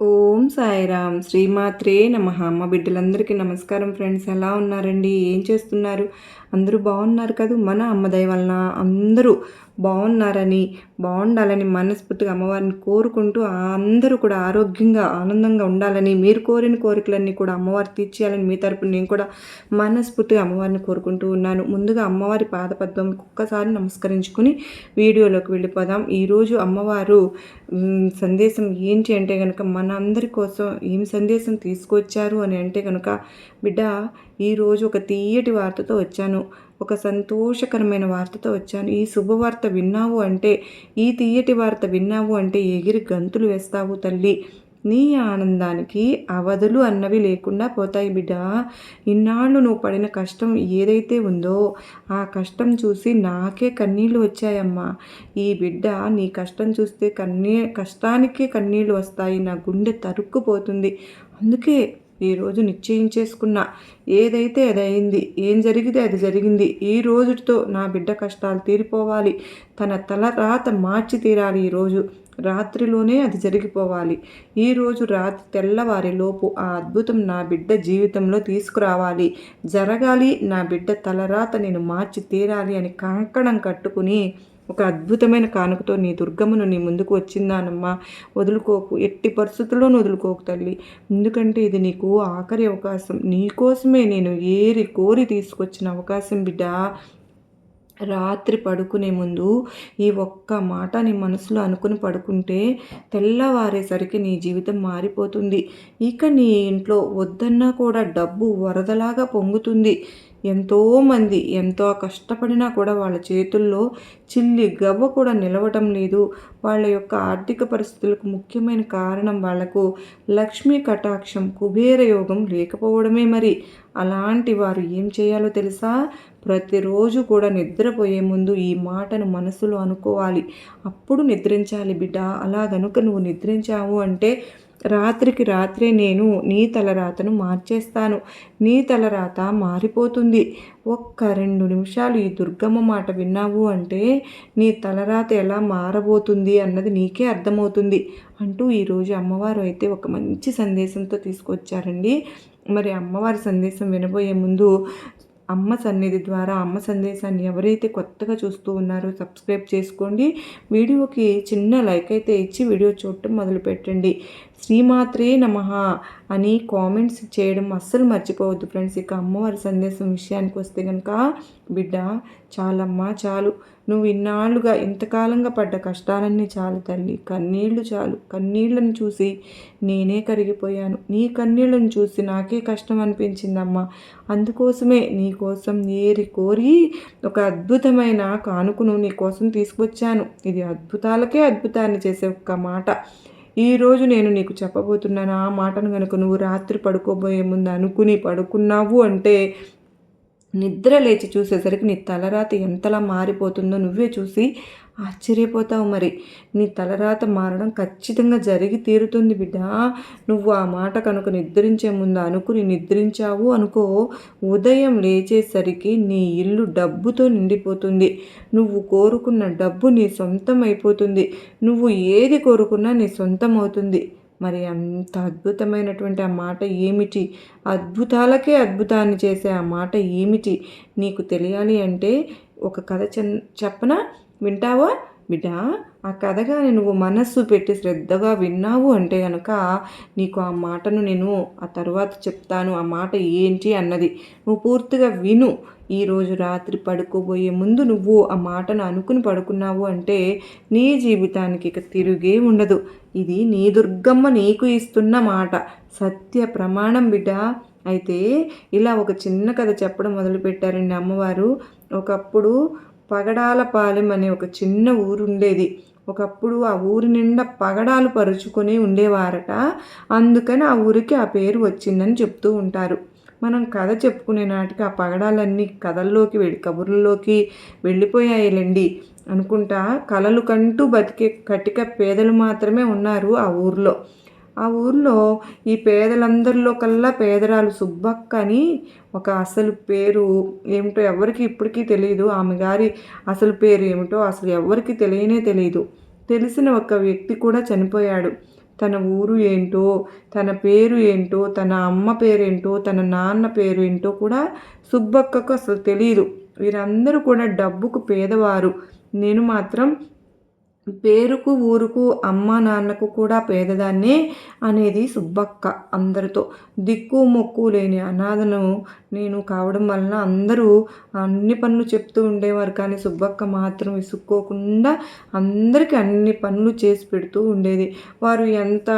ఓం సాయిరామ్. శ్రీమాత్రే నమ. అమ్మ బిడ్డలందరికీ నమస్కారం ఫ్రెండ్స్. ఎలా ఉన్నారండి? ఏం చేస్తున్నారు? అందరూ బాగున్నారు కదా. మన అమ్మదయ వలన అందరూ బాగున్నారని బాగుండాలని మనస్ఫూర్తిగా అమ్మవారిని కోరుకుంటూ అందరూ కూడా ఆరోగ్యంగా ఆనందంగా ఉండాలని మీరు కోరిన కోరికలన్నీ కూడా అమ్మవారు తీర్చేయాలని మీ తరపున నేను కూడా మనస్ఫూర్తిగా అమ్మవారిని కోరుకుంటూ ఉన్నాను. ముందుగా అమ్మవారి పాదపద్మంకి ఒక్కసారి నమస్కరించుకుని వీడియోలోకి వెళ్ళిపోదాం. ఈరోజు అమ్మవారు సందేశం ఏంటి అంటే కనుక మన అందరి కోసం ఏం సందేశం తీసుకొచ్చారు అని అంటే కనుక బిడ్డ ఈరోజు ఒక తీయటి వార్తతో వచ్చాను. ఒక సంతోషకరమైన వార్తతో వచ్చాను. ఈ శుభవార్త విన్నావు అంటే ఈ తీయటి వార్త విన్నావు అంటే ఎగిరి గంతులు వేస్తావు తల్లి. నీ ఆనందానికి అవధులు అన్నవి లేకుండా పోతాయి బిడ్డ. ఇన్నాళ్ళు నువ్వు పడిన కష్టం ఏదైతే ఉందో ఆ కష్టం చూసి నాకే కన్నీళ్ళు వచ్చాయమ్మా. ఈ బిడ్డ నీ కష్టం చూస్తే కన్నీ కష్టానికే కన్నీళ్ళు వస్తాయి. నా గుండె తరుక్కుపోతుంది. అందుకే ఈరోజు నిశ్చయించేసుకున్నా ఏదైతే అది అయింది ఏం జరిగితే అది జరిగింది. ఈ రోజుతో నా బిడ్డ కష్టాలు తీరిపోవాలి. తన తల రాత మార్చి తీరాలి ఈరోజు రాత్రిలోనే అది జరిగిపోవాలి. ఈరోజు రాత్రి తెల్లవారి లోపు ఆ అద్భుతం నా బిడ్డ జీవితంలో తీసుకురావాలి. జరగాలి నా బిడ్డ తలరాత నేను మార్చి తీరాలి అని కంకణం కట్టుకుని ఒక అద్భుతమైన కానుకతో నీ దుర్గమ్మను నీ ముందుకు వచ్చిందానమ్మా. వదులుకోకు. ఎట్టి పరిస్థితుల్లోనూ వదులుకోకు తల్లి. ఎందుకంటే ఇది నీకు ఆఖరి అవకాశం. నీకోసమే నేను ఏరి కోరి తీసుకొచ్చిన అవకాశం బిడ్డ. రాత్రి పడుకునే ముందు ఈ ఒక్క మాట నీ మనసులో అనుకుని పడుకుంటే తెల్లవారేసరికి నీ జీవితం మారిపోతుంది. ఇక నీ ఇంట్లో వద్దన్నా కూడా డబ్బు వరదలాగా పొంగుతుంది. ఎంతోమంది ఎంతో కష్టపడినా కూడా వాళ్ళ చేతుల్లో చిల్లి గవ్వ కూడా నిలవటం లేదు. వాళ్ళ యొక్క ఆర్థిక పరిస్థితులకు ముఖ్యమైన కారణం వాళ్ళకు లక్ష్మీ కటాక్షం కుబేర యోగం లేకపోవడమే మరి. అలాంటి వారు ఏం చేయాలో తెలుసా? ప్రతిరోజు కూడా నిద్రపోయే ముందు ఈ మాటను మనసులో అనుకోవాలి. అప్పుడు నిద్రించాలి బిడ్డ. అలా కనుక నువ్వు నిద్రించావు అంటే రాత్రికి రాత్రే నేను నీ తలరాతను మార్చేస్తాను. నీ తలరాత మారిపోతుంది. ఒక్క రెండు నిమిషాలు ఈ దుర్గమ్మ మాట విన్నావు అంటే నీ తలరాత ఎలా మారబోతుంది అన్నది నీకే అర్థమవుతుంది అంటూ ఈరోజు అమ్మవారు అయితే ఒక మంచి సందేశంతో తీసుకొచ్చారండి. మరి అమ్మవారి సందేశం వినబోయే ముందు అమ్మ సన్నిధి ద్వారా అమ్మ సందేశాన్ని ఎవరైతే కొత్తగా చూస్తూ ఉన్నారో సబ్స్క్రైబ్ చేసుకోండి. వీడియోకి చిన్న లైక్ అయితే ఇచ్చి వీడియో చూడటం మొదలుపెట్టండి. శ్రీమాత్రే నమ అని కామెంట్స్ చేయడం అస్సలు మర్చిపోవద్దు ఫ్రెండ్స్. ఇక అమ్మవారి సందేశం విషయానికి వస్తే కనుక బిడ్డ చాలమ్మా చాలు. నువ్వు ఇన్నాళ్ళుగా ఇంతకాలంగా పడ్డ కష్టాలన్నీ చాలు తల్లి. కన్నీళ్ళు చాలు. కన్నీళ్ళను చూసి నేనే కరిగిపోయాను. నీ కన్నీళ్ళను చూసి నాకే కష్టం అనిపించిందమ్మా. అందుకోసమే నీకోసం ఏరి కోరి ఒక అద్భుతమైన కానుకను నీకోసం తీసుకొచ్చాను. ఇది అద్భుతాలకే అద్భుతాన్ని చేసే ఒక్క మాట. ఈరోజు నేను నీకు చెప్పబోతున్నాను? ఆ మాటను కనుక నువ్వు రాత్రి పడుకోబోయే ముందు అనుకుని పడుకున్నావు అంటే నిద్ర లేచి చూసేసరికి నీ తలరాతి ఎంతలా మారిపోతుందో నువ్వే చూసి ఆశ్చర్యపోతావు మరి. నీ తలరాత మారడం ఖచ్చితంగా జరిగి తీరుతుంది బిడ్డ. నువ్వు ఆ మాట కనుక నిద్రించే ముందు అనుకుని నిద్రించావు అనుకో ఉదయం లేచేసరికి నీ ఇల్లు డబ్బుతో నిండిపోతుంది. నువ్వు కోరుకున్న డబ్బు నీ సొంతం అయిపోతుంది నువ్వు ఏది కోరుకున్నా నీ సొంతం అవుతుంది మరి అంత అద్భుతమైనటువంటి ఆ మాట ఏమిటి? అద్భుతాలకే అద్భుతాన్ని చేసే ఆ మాట ఏమిటి? నీకు తెలియాలి అంటే ఒక కథ చెప్పన? వింటావా? బిడ్డ ఆ కథ కానీ నువ్వు మనస్సు పెట్టి శ్రద్ధగా విన్నావు అంటే కనుక నీకు ఆ మాటను నేను ఆ తర్వాత చెప్తాను. ఆ మాట ఏంటి అన్నది నువ్వు పూర్తిగా విను. ఈరోజు రాత్రి పడుకోబోయే ముందు నువ్వు ఆ మాటను అనుకుని పడుకున్నావు అంటే నీ జీవితానికి ఇక తిరుగే ఉండదు. ఇది నీ దుర్గమ్మ నీకు ఇస్తున్న మాట. సత్య ప్రమాణం బిడ్డ. అయితే ఇలా ఒక చిన్న కథ చెప్పడం మొదలుపెట్టారండి అమ్మవారు. ఒకప్పుడు పగడాలపాలెం అనే ఒక చిన్న ఊరు ఉండేది ఒకప్పుడు ఆ ఊరి నిండా పగడాలు పరుచుకొని ఉండేవారట. అందుకని ఆ ఊరికి ఆ పేరు వచ్చిందని చెప్తూ ఉంటారు. మనం కథ చెప్పుకునే నాటికి ఆ పగడాలన్నీ కథల్లోకి వెళ్ళి కబుర్లలోకి వెళ్ళిపోయాయిలండి అనుకుంటా కలలు కంటూ బతికే కటిక పేదలు మాత్రమే ఉన్నారు ఆ ఊర్లో. ఆ ఊర్లో ఈ పేదలందరిలో కల్లా పేదరాలు సుబ్బక్క అని ఒక అసలు పేరు ఏమిటో ఎవరికి ఇప్పటికీ తెలియదు ఆమె గారి అసలు పేరు ఏమిటో అసలు ఎవరికి తెలియనే తెలియదు తెలిసిన ఒక వ్యక్తి కూడా చనిపోయాడు. తన ఊరు ఏంటో తన పేరు ఏంటో తన అమ్మ పేరేంటో తన నాన్న పేరు ఏంటో కూడా సుబ్బక్కకు అసలు తెలియదు వీరందరూ కూడా డబ్బుకు పేదవారు. నేను మాత్రం పేరుకు ఊరుకు అమ్మ నాన్నకు కూడా పేదదాన్నే అనేది సుబ్బక్క అందరితో. దిక్కు మొక్కు లేని అనాథను నేను కావడం వలన అందరూ అన్ని పనులు చెప్తూ ఉండేవారు కానీ సుబ్బక్క మాత్రం విసుక్కోకుండా అందరికీ అన్ని పనులు చేసి పెడుతూ ఉండేది. వారు ఎంత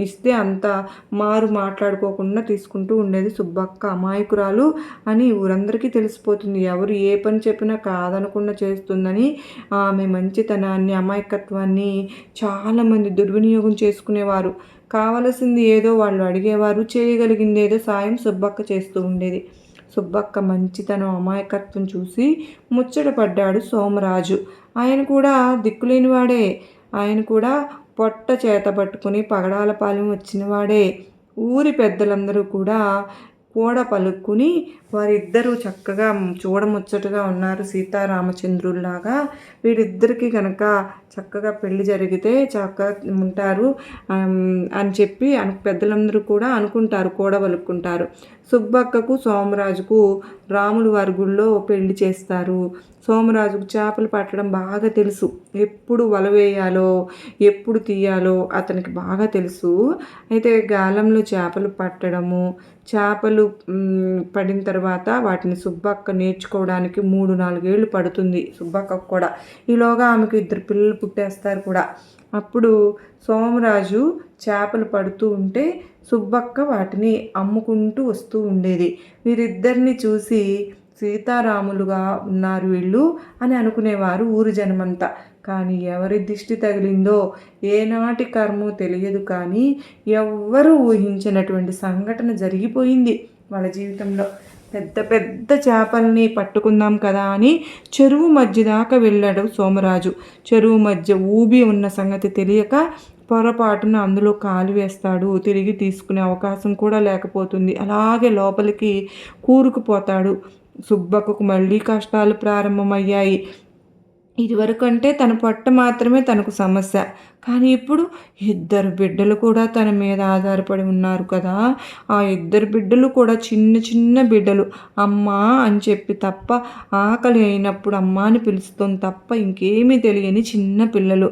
ఇస్తే అంత మారు మాట్లాడుకోకుండా తీసుకుంటూ ఉండేది సుబ్బక్క. అమాయకురాలు అని ఊరందరికీ తెలిసిపోతుంది. ఎవరు ఏ పని చెప్పినా కాదనకుండా చేస్తుందని ఆమె మంచితనాన్ని అమాయకత్వాన్ని చాలామంది దుర్వినియోగం చేసుకునేవారు. కావలసింది ఏదో వాళ్ళు అడిగేవారు చేయగలిగింది ఏదో సాయం సుబ్బక్క చేస్తూ ఉండేది. సుబ్బక్క మంచితనం అమాయకత్వం చూసి ముచ్చటపడ్డాడు సోమరాజు. ఆయన కూడా దిక్కులేనివాడే. ఆయన కూడా పొట్ట చేత పట్టుకుని పగడాల పాలెం వచ్చినవాడే. ఊరి పెద్దలందరూ కూడా కూడా పలుక్కుని వారిద్దరూ చక్కగా చూడముచ్చటగా ఉన్నారు సీతారామచంద్రుల్లాగా. వీరిద్దరికీ కనుక చక్కగా పెళ్ళి జరిగితే చక్కగా ఉంటారు అని చెప్పి పెద్దలందరూ కూడా అనుకుంటారు కూడవలుక్కుంటారు. సుబ్బక్కకు సోమరాజుకు రాములు వారి గుళ్ళో పెళ్ళి చేస్తారు. సోమరాజుకు చేపలు పట్టడం బాగా తెలుసు. ఎప్పుడు వల వేయాలో ఎప్పుడు తీయాలో అతనికి బాగా తెలుసు. అయితే గాలంలో చేపలు పట్టడము చేపలు పడిన తర్వాత వాటిని సుబ్బక్క నేర్చుకోవడానికి మూడు నాలుగేళ్ళు పడుతుంది. సుబ్బక్కకు కూడా. ఈలోగా ఆమెకు ఇద్దరు పిల్లలు పుట్టేస్తారు కూడా. అప్పుడు సోమరాజు చేపలు పడుతూ ఉంటే సుబ్బక్క వాటిని అమ్ముకుంటూ వస్తూ ఉండేది. వీరిద్దరిని చూసి సీతారాములుగా ఉన్నారు వీళ్ళు అని అనుకునేవారు ఊరు జనమంతా. కానీ ఎవరి దిష్టి తగిలిందో ఏనాటి కర్మో తెలియదు కానీ ఎవ్వరూ ఊహించినటువంటి సంఘటన జరిగిపోయింది వాళ్ళ జీవితంలో. పెద్ద పెద్ద చేపల్ని పట్టుకుందాం కదా అని చెరువు మధ్య దాకా వెళ్ళాడు సోమరాజు. చెరువు మధ్య ఊబి ఉన్న సంగతి తెలియక పొరపాటున అందులో కాలు వేస్తాడు. తిరిగి తీసుకునే అవకాశం కూడా లేకపోతుంది. అలాగే లోపలికి కూరుకుపోతాడు. సుబ్బకు మళ్ళీ కష్టాలు ప్రారంభమయ్యాయి. ఇదివరకు అంటే తన పొట్ట మాత్రమే తనకు సమస్య. కానీ ఇప్పుడు ఇద్దరు బిడ్డలు కూడా తన మీద ఆధారపడి ఉన్నారు కదా. ఆ ఇద్దరు బిడ్డలు కూడా చిన్న చిన్న బిడ్డలు. అమ్మా అని చెప్పి తప్ప ఆకలి అయినప్పుడు అమ్మ అని పిలుస్తుంది తప్ప ఇంకేమీ తెలియని చిన్న పిల్లలు.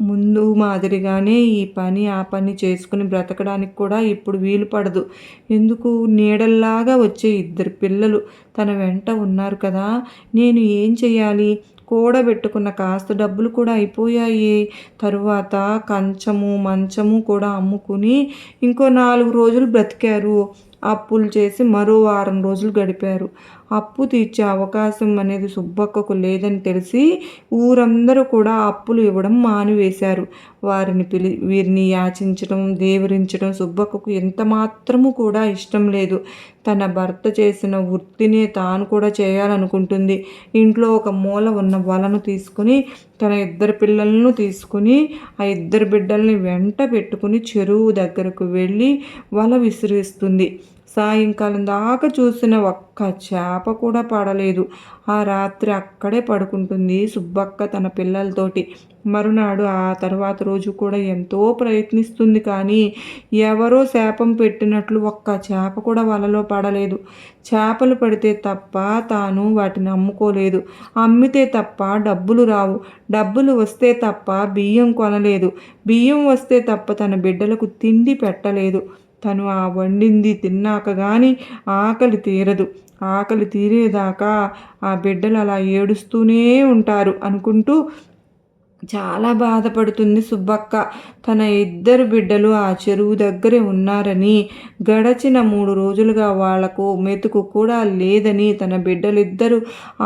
ముందు మాదిరిగానే ఈ పని ఆ పని చేసుకుని బ్రతకడానికి కూడా ఇప్పుడు వీలు పడదు. ఎందుకు? నీడల్లాగా వచ్చే ఇద్దరు పిల్లలు తన వెంట ఉన్నారు కదా. నేను ఏం చేయాలి కూడబెట్టుకున్న కాస్త డబ్బులు కూడా అయిపోయాయి. తరువాత కంచము మంచము కూడా అమ్ముకుని ఇంకో నాలుగు రోజులు బ్రతికారు. అప్పులు చేసి మరో వారం రోజులు గడిపారు. అప్పు తీర్చే అవకాశం అనేది సుబ్బక్కకు లేదని తెలిసి ఊరందరూ కూడా అప్పులు ఇవ్వడం మానివేశారు. వారిని పిలి వీరిని యాచించడం దేవరించడం సుబ్బక్కకు ఎంత మాత్రము కూడా ఇష్టం లేదు. తన భర్త చేసిన వృత్తినే తాను కూడా చేయాలనుకుంటుంది. ఇంట్లో ఒక మూల ఉన్న వలను తీసుకుని తన ఇద్దరు పిల్లలను తీసుకుని ఆ ఇద్దరు బిడ్డల్ని వెంట పెట్టుకుని చెరువు దగ్గరకు వెళ్ళి వల విసిరిస్తుంది. సాయంకాలం దాకా చూసిన ఒక్క చేప కూడా పడలేదు. ఆ రాత్రి అక్కడే పడుకుంటుంది సుబ్బక్క తన పిల్లలతోటి. మరునాడు ఆ తర్వాత రోజు కూడా ఎంతో ప్రయత్నిస్తుంది కానీ ఎవరో శాపం పెట్టినట్లు ఒక్క చేప కూడా వలలో పడలేదు. చేపలు పడితే తప్ప తాను వాటిని అమ్ముకోలేదు. అమ్మితే తప్ప డబ్బులు రావు. డబ్బులు వస్తే తప్ప బియ్యం కొనలేదు. బియ్యం వస్తే తప్ప తన బిడ్డలకు తిండి పెట్టలేదు. తను ఆ వండింది తిన్నాక కానీ ఆకలి తీరదు. ఆకలి తీరేదాకా ఆ బిడ్డలు అలా ఏడుస్తూనే ఉంటారు అనుకుంటూ చాలా బాధపడుతుంది సుబ్బక్క. తన ఇద్దరు బిడ్డలు ఆ చెరువు దగ్గరే ఉన్నారని గడచిన మూడు రోజులుగా వాళ్ళకు మెతుకు కూడా లేదని తన బిడ్డలిద్దరూ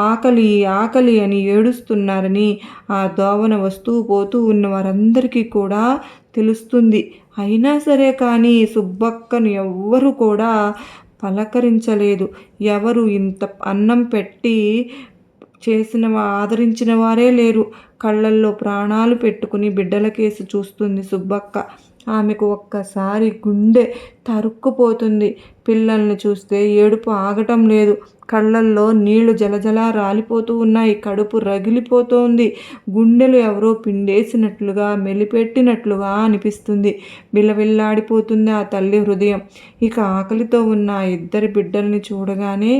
ఆకలి ఆకలి అని ఏడుస్తున్నారని ఆ దోవన వస్తూ పోతూ ఉన్న వారందరికీ కూడా తెలుస్తుంది. అయినా సరే కానీ సుబ్బక్కను ఎవ్వరు కూడా పలకరించలేదు. ఎవరు ఇంత అన్నం పెట్టి చేసిన ఆదరించిన వారే లేరు. కళ్ళల్లో ప్రాణాలు పెట్టుకుని బిడ్డల కేసు చూస్తుంది సుబ్బక్క. ఆమెకు ఒక్కసారి గుండె తరుక్కుపోతుంది. పిల్లల్ని చూస్తే ఏడుపు ఆగటం లేదు. కళ్ళల్లో నీళ్ళు జలజల రాలిపోతూ ఉన్నాయి. కడుపు రగిలిపోతోంది. గుండెలు ఎవరో పిండేసినట్లుగా మెలిపెట్టినట్లుగా అనిపిస్తుంది. బిల్లవిల్లాడిపోతుంది ఆ తల్లి హృదయం. ఇక ఆకలితో ఉన్న ఇద్దరి బిడ్డల్ని చూడగానే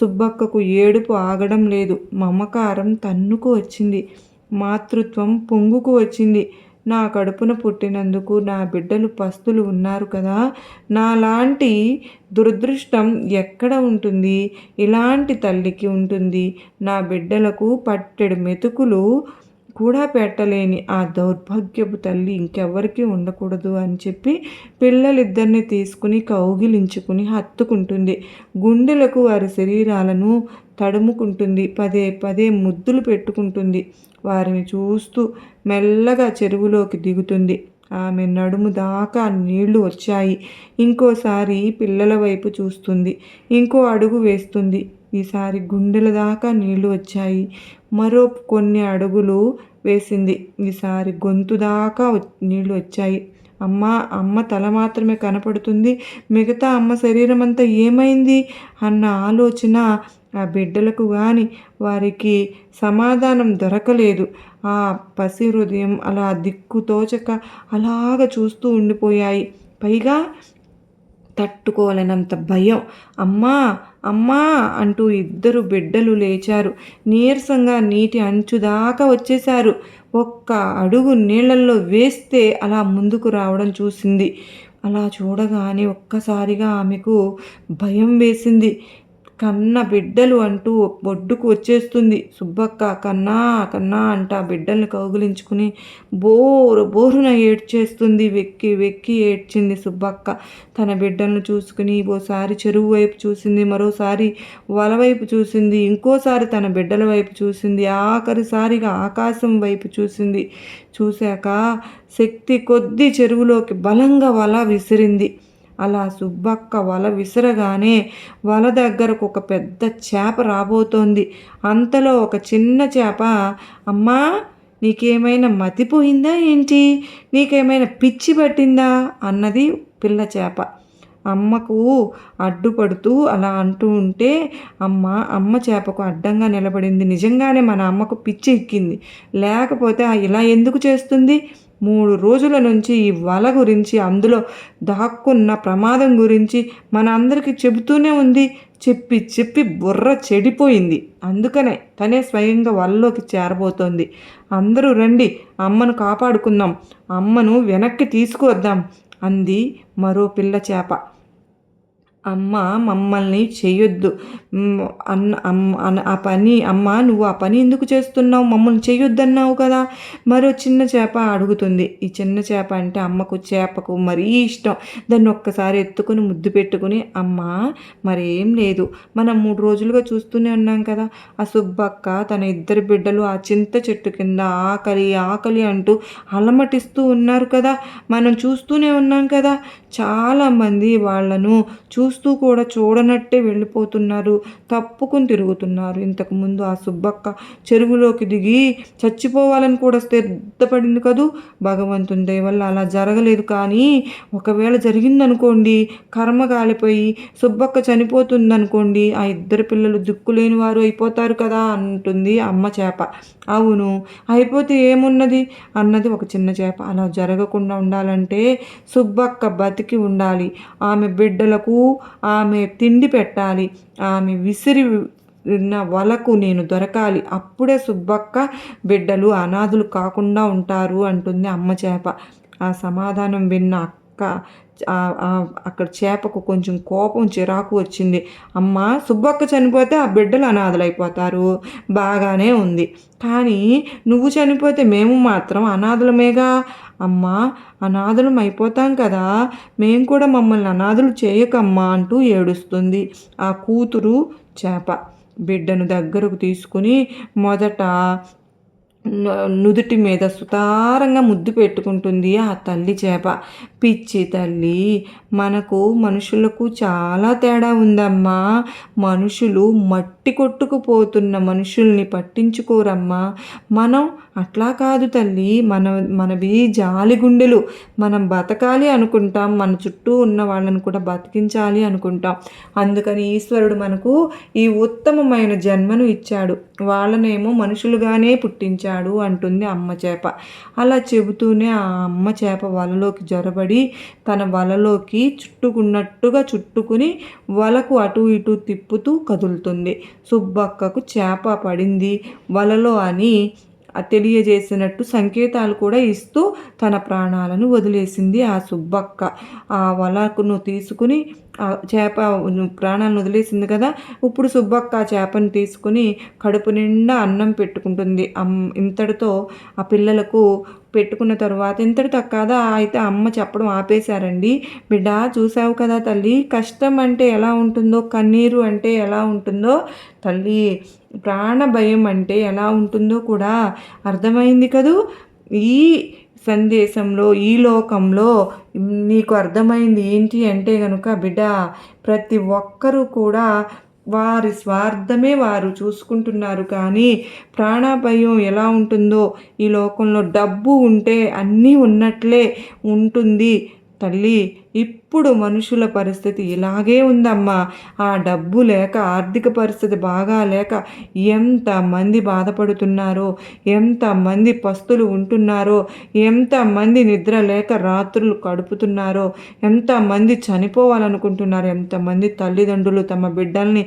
సుబ్బక్కకు ఏడుపు ఆగడం లేదు. మమకారం తన్నుకు వచ్చింది. మాతృత్వం పొంగుకు వచ్చింది. నా కడుపున పుట్టినందుకు నా బిడ్డలు పస్తులు ఉన్నారు కదా. నాలాంటి దురదృష్టం ఎక్కడ ఉంటుంది? ఇలాంటి తల్లికి ఉంటుంది. నా బిడ్డలకు పట్టెడు మెతుకులు కూడా పెట్టలేని ఆ దౌర్భాగ్యపు తల్లి ఇంకెవ్వరికీ ఉండకూడదు అని చెప్పి పిల్లలిద్దరిని తీసుకుని కౌగిలించుకుని హత్తుకుంటుంది. గుండెలకు వారి శరీరాలను తడుముకుంటుంది. పదే పదే ముద్దులు పెట్టుకుంటుంది. వారిని చూస్తూ మెల్లగా చెరువులోకి దిగుతుంది. ఆమె నడుము దాకా నీళ్ళు వచ్చాయి. ఇంకోసారి పిల్లల వైపు చూస్తుంది. ఇంకో అడుగు వేస్తుంది. ఈసారి గుండెల దాకా నీళ్ళు వచ్చాయి. మరో కొన్ని అడుగులు వేసింది. ఈసారి గొంతు దాకా నీళ్ళు వచ్చాయి. అమ్మ అమ్మ తల మాత్రమే కనపడుతుంది. మిగతా అమ్మ శరీరం అంతా ఏమైంది? అన్న ఆలోచన ఆ బిడ్డలకు కానీ వారికి సమాధానం దొరకలేదు. ఆ పసి హృదయం అలా దిక్కుతోచక అలాగ చూస్తూ ఉండిపోయాయి. పైగా తట్టుకోలేనంత భయం. అమ్మా అమ్మా అంటూ ఇద్దరు బిడ్డలు లేచారు. నీరసంగా నీటి అంచుదాకా వచ్చేశారు. ఒక్క అడుగు నీళ్ళల్లో వేస్తే అలా ముందుకు రావడం చూసింది. అలా చూడగానే ఒక్కసారిగా ఆమెకు భయం వేసింది. కన్న బిడ్డలు అంటూ బొడ్డుకు వచ్చేస్తుంది. సుబ్బక్క కన్నా కన్నా అంట బిడ్డల్ని కౌగులించుకుని బోరు బోరున ఏడ్చేస్తుంది. వెక్కి వెక్కి ఏడ్చింది సుబ్బక్క. తన బిడ్డలను చూసుకుని ఓసారి చెరువు వైపు చూసింది మరోసారి వల వైపు చూసింది ఇంకోసారి తన బిడ్డల వైపు చూసింది ఆఖరిసారిగా ఆకాశం వైపు చూసింది. చూశాక శక్తి కొద్ది చెరువులోకి బలంగా వల విసిరింది. అలా సుబ్బక్క వల విసరగానే వల దగ్గరకు ఒక పెద్ద చేప రాబోతోంది. అంతలో ఒక చిన్న చేప అమ్మా నీకేమైనా మతిపోయిందా ఏంటి? నీకేమైనా పిచ్చి పట్టిందా? అన్నది పిల్ల చేప. అమ్మకు అడ్డుపడుతూ అలా అంటూ ఉంటే అమ్మ అమ్మ చేపకు అడ్డంగా నిలబడింది. నిజంగానే మన అమ్మకు పిచ్చి ఎక్కింది. లేకపోతే ఇలా ఎందుకు చేస్తుంది? మూడు రోజుల నుంచి ఈ వల గురించి అందులో దాక్కున్న ప్రమాదం గురించి మన అందరికీ చెబుతూనే ఉంది. చెప్పి చెప్పి బుర్ర చెడిపోయింది. అందుకనే తనే స్వయంగా వలలోకి చేరబోతోంది. అందరూ రండి అమ్మను కాపాడుకుందాం. అమ్మను వెనక్కి తీసుకువద్దాం అంది మరో పిల్ల చేప. అమ్మ మమ్మల్ని చేయొద్దు. అన్న ఆ పని అమ్మ నువ్వు ఆ పని ఎందుకు చేస్తున్నావు? మమ్మల్ని చేయొద్దన్నావు కదా. మరో చిన్న చేప అడుగుతుంది. ఈ చిన్న చేప అంటే అమ్మకు చేపకు మరీ ఇష్టం. దాన్ని ఒక్కసారి ఎత్తుకుని ముద్దు పెట్టుకుని అమ్మ మరేం లేదు. మనం మూడు రోజులుగా చూస్తూనే ఉన్నాం కదా. ఆ సుబ్బక్క తన ఇద్దరు బిడ్డలు ఆ చింత చెట్టు కింద ఆకలి ఆకలి అంటూ అలమటిస్తూ ఉన్నారు కదా. మనం చూస్తూనే ఉన్నాం కదా. చాలామంది వాళ్ళను చూ చూస్తూ కూడా చూడనట్టే వెళ్ళిపోతున్నారు. తప్పుకుని తిరుగుతున్నారు. ఇంతకుముందు ఆ సుబ్బక్క చెరువులోకి దిగి చచ్చిపోవాలని కూడా స్థిరపడింది కదూ? భగవంతుని దయవల్ల అలా జరగలేదు కానీ ఒకవేళ జరిగిందనుకోండి కర్మ కాలిపోయి సుబ్బక్క చనిపోతుందనుకోండి ఆ ఇద్దరు పిల్లలు దిక్కులేని వారు అయిపోతారు కదా అంటుంది అమ్మ చేప. అవును అయిపోతే ఏమున్నది? అన్నది ఒక చిన్న చేప. అలా జరగకుండా ఉండాలంటే సుబ్బక్క బతికి ఉండాలి. ఆమె బిడ్డలకు ఆమె తిండి పెట్టాలి ఆమె విసిరి ఉన్న వలకు నేను దొరకాలి. అప్పుడే సుబ్బక్క బిడ్డలు అనాథులు కాకుండా ఉంటారు అంటుంది అమ్మ చేప. ఆ సమాధానం విన్న అక్క అక్కడ చేపకు కొంచెం కోపం చిరాకు వచ్చింది. అమ్మ సుబ్బక్క చనిపోతే ఆ బిడ్డలు అనాథలైపోతారు. బాగానే ఉంది. కానీ నువ్వు చనిపోతే మేము మాత్రం అనాథలమేగా? అమ్మా అనాథలం అయిపోతాం కదా. మేము కూడా మమ్మల్ని అనాథలు చేయకమ్మా అంటూ ఏడుస్తుంది. ఆ కూతురు చేప బిడ్డను దగ్గరకు తీసుకుని మొదట నుదుటి మీద సుతారంగా ముద్దు పెట్టుకుంటుంది ఆ తల్లి చేప. పిచ్చి తల్లి మనకు మనుషులకు చాలా తేడా ఉందమ్మా. మనుషులు మట్టి కొట్టుకుపోతున్న మనుషుల్ని పట్టించుకోరమ్మా. మనం అట్లా కాదు తల్లి. మన మనవి జాలి గుండెలు. మనం బతకాలి అనుకుంటాం. మన చుట్టూ ఉన్న వాళ్ళని కూడా బతికించాలి అనుకుంటాం. అందుకని ఈశ్వరుడు మనకు ఈ ఉత్తమమైన జన్మను ఇచ్చాడు. వాళ్ళనేమో మనుషులుగానే పుట్టించాడు అంటుంది అమ్మ చేప. అలా చెబుతూనే ఆ అమ్మ చేప వలలోకి జొరబడి తన వలలోకి చుట్టుకున్నట్టుగా చుట్టుకుని వలకు అటు ఇటు తిప్పుతూ కదులుతుంది. సుబ్బక్కకు చేప పడింది. వలలో అని తెలియజేసినట్టు సంకేతాలు కూడా ఇస్తూ తన ప్రాణాలను వదిలేసింది ఆ సుబ్బక్క. ఆ వలకును తీసుకుని చేప ప్రాణాలను వదిలేసింది కదా ఇప్పుడు సుబ్బక్క ఆ చేపను తీసుకుని కడుపు నిండా అన్నం పెట్టుకుంటుంది. అమ్ ఇంతటితో ఆ పిల్లలకు పెట్టుకున్న తర్వాత ఇంతటితో కాదా? అయితే అమ్మ చెప్పడం ఆపేశారండి. బిడ్డ చూసావు కదా తల్లి కష్టం అంటే ఎలా ఉంటుందో కన్నీరు అంటే ఎలా ఉంటుందో తల్లి ప్రాణ భయం అంటే ఎలా ఉంటుందో కూడా అర్థమైంది కదూ? ఈ సందేశంలో ఈ లోకంలో నీకు అర్థమైంది ఏంటి అంటే కనుక బిడ్డ ప్రతి ఒక్కరూ కూడా వారి స్వార్థమే వారు చూసుకుంటున్నారు. కానీ ప్రాణభయం ఎలా ఉంటుందో ఈ లోకంలో డబ్బు ఉంటే అన్నీ ఉన్నట్లే ఉంటుంది. తల్లి ఇప్పుడు మనుషుల పరిస్థితి ఇలాగే ఉందమ్మా. ఆ డబ్బు లేక ఆర్థిక పరిస్థితి బాగా లేక ఎంతమంది బాధపడుతున్నారో ఎంతమంది పస్తులు ఉంటున్నారో ఎంతమంది నిద్ర లేక రాత్రులు గడుపుతున్నారో ఎంతమంది చనిపోవాలనుకుంటున్నారు ఎంతమంది తల్లిదండ్రులు తమ బిడ్డల్ని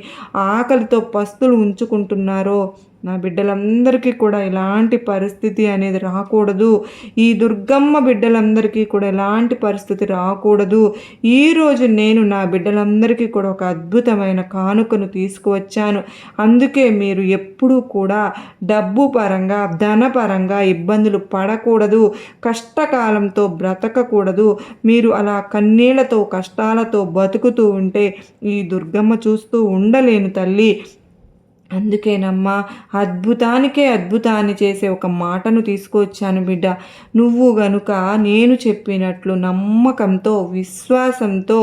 ఆకలితో పస్తులు ఉంచుకుంటున్నారో నా బిడ్డలందరికీ కూడా ఇలాంటి పరిస్థితి అనేది రాకూడదు. ఈ దుర్గమ్మ బిడ్డలందరికీ కూడా ఎలాంటి పరిస్థితి రాకూడదు. ఈరోజు నేను నా బిడ్డలందరికీ కూడా ఒక అద్భుతమైన కానుకను తీసుకువచ్చాను. అందుకే మీరు ఎప్పుడూ కూడా డబ్బు పరంగా ధనపరంగా ఇబ్బందులు పడకూడదు. కష్టకాలంతో బ్రతకకూడదు. మీరు అలా కన్నీళ్ళతో కష్టాలతో బతుకుతూ ఉంటే ఈ దుర్గమ్మ చూస్తూ ఉండలేను తల్లి. అందుకేనమ్మా అద్భుతానికే అద్భుతాన్ని చేసే ఒక మాటను తీసుకొచ్చాను బిడ్డ. నువ్వు గనుక నేను చెప్పినట్లు నమ్మకంతో విశ్వాసంతో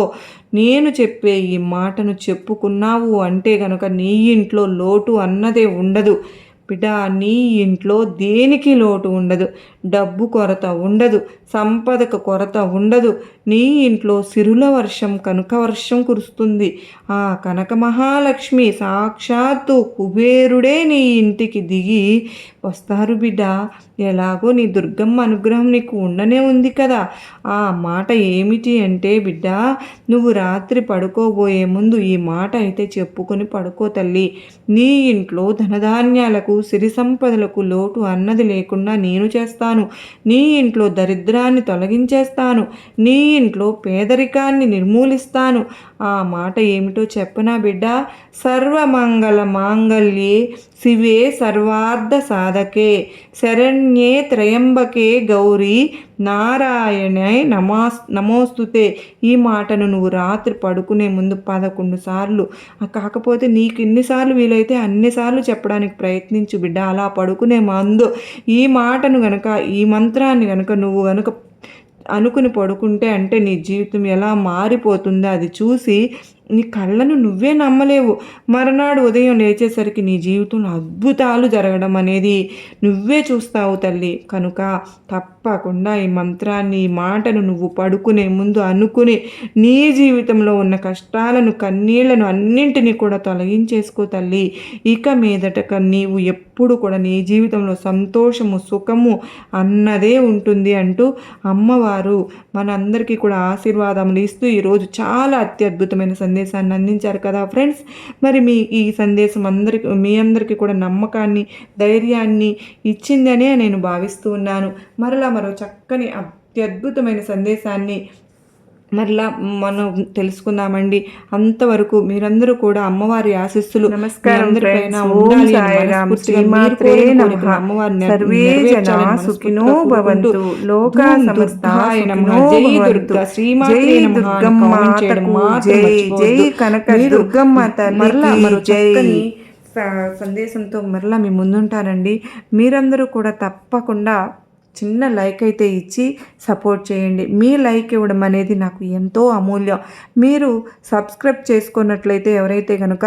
నేను చెప్పే ఈ మాటను చెప్పుకున్నావు అంటే గనుక నీ ఇంట్లో లోటు అన్నదే ఉండదు. బిడ్డ నీ ఇంట్లో దేనికి లోటు ఉండదు? డబ్బు కొరత ఉండదు సంపదకు కొరత ఉండదు. నీ ఇంట్లో సిరుల వర్షం కనుక వర్షం కురుస్తుంది. ఆ కనక మహాలక్ష్మి సాక్షాత్తు కుబేరుడే నీ ఇంటికి దిగి వస్తారు బిడ్డ. ఎలాగో నీ దుర్గమ్మ అనుగ్రహం నీకు ఉండనే ఉంది కదా. ఆ మాట ఏమిటి అంటే బిడ్డ నువ్వు రాత్రి పడుకోబోయే ముందు ఈ మాట అయితే చెప్పుకొని పడుకో తల్లి. నీ ఇంట్లో ధనధాన్యాలకు సిరి సంపదలకు లోటు అన్నది లేకుండా నేను చేస్తాను. నీ ఇంట్లో దరిద్రాన్ని తొలగించేస్తాను. నీ ఇంట్లో పేదరికాన్ని నిర్మూలిస్తాను. ఆ మాట ఏమిటో చెప్పనా బిడ్డ? సర్వమంగళ మాంగళ్యే శివే సర్వార్థ సాధకే. శరణ్యే త్రయంబకే గౌరీ. నారాయణే నమాస్ నమోస్తుతే. ఈ మాటను నువ్వు రాత్రి పడుకునే ముందు పదకొండు సార్లు. కాకపోతే నీకు ఇన్నిసార్లు వీలైతే అన్నిసార్లు చెప్పడానికి ప్రయత్నించు బిడ్డ. అలా పడుకునే మందు. ఈ మాటను గనక ఈ మంత్రాన్ని గనక నువ్వు గనక అనుకుని పడుకుంటే అంటే నీ జీవితం ఎలా మారిపోతుందో అది చూసి నీ కళ్ళను నువ్వే నమ్మలేవు. మరునాడు ఉదయం లేచేసరికి నీ జీవితంలో అద్భుతాలు జరగడం అనేది నువ్వే చూస్తావు తల్లి. కనుక తప్పకుండా ఈ మంత్రాన్ని ఈ మాటను నువ్వు పడుకునే ముందు అనుకుని నీ జీవితంలో ఉన్న కష్టాలను కన్నీళ్ళను అన్నింటినీ కూడా తొలగించేసుకో తల్లి. ఇక మీదట నీవు ఎప్పుడు కూడా నీ జీవితంలో సంతోషము సుఖము అన్నదే ఉంటుంది అంటూ అమ్మవారు మనందరికీ కూడా ఆశీర్వాదములు ఇస్తూ ఈరోజు చాలా అత్యద్భుతమైన సందేశాన్ని అందించారు కదా ఫ్రెండ్స్. మరి మీ ఈ సందేశం అందరికి మీ అందరికీ కూడా నమ్మకాన్ని ధైర్యాన్ని ఇచ్చిందనే నేను భావిస్తూ ఉన్నాను. మరలా మరో చక్కని అత్యద్భుతమైన సందేశాన్ని మరలా మనం తెలుసుకుందామండి. అంతవరకు మీరందరూ కూడా అమ్మవారి ఆశిస్సులు నమస్కారం సందేశంతో మరలా మీ ముందుంటానండి మీరందరూ కూడా తప్పకుండా చిన్న లైక్ అయితే ఇచ్చి సపోర్ట్ చేయండి. మీ లైక్ ఇవ్వడం అనేది నాకు ఎంతో అమూల్యం. మీరు సబ్స్క్రైబ్ చేసుకున్నట్లయితే ఎవరైతే కనుక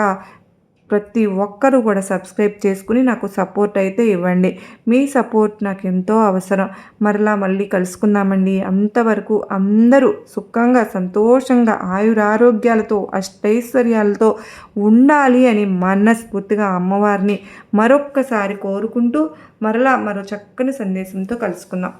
ప్రతి ఒక్కరూ కూడా సబ్స్క్రైబ్ చేసుకుని నాకు సపోర్ట్ అయితే ఇవ్వండి. మీ సపోర్ట్ నాకు ఎంతో అవసరం. మరలా మళ్ళీ కలుసుకుందామండి. అంతవరకు అందరూ సుఖంగా సంతోషంగా ఆయురారోగ్యాలతో అష్టైశ్వర్యాలతో ఉండాలి అని మనస్ఫూర్తిగా అమ్మవారిని మరొక్కసారి కోరుకుంటూ మరలా మరో చక్కని సందేశంతో కలుసుకుందాం.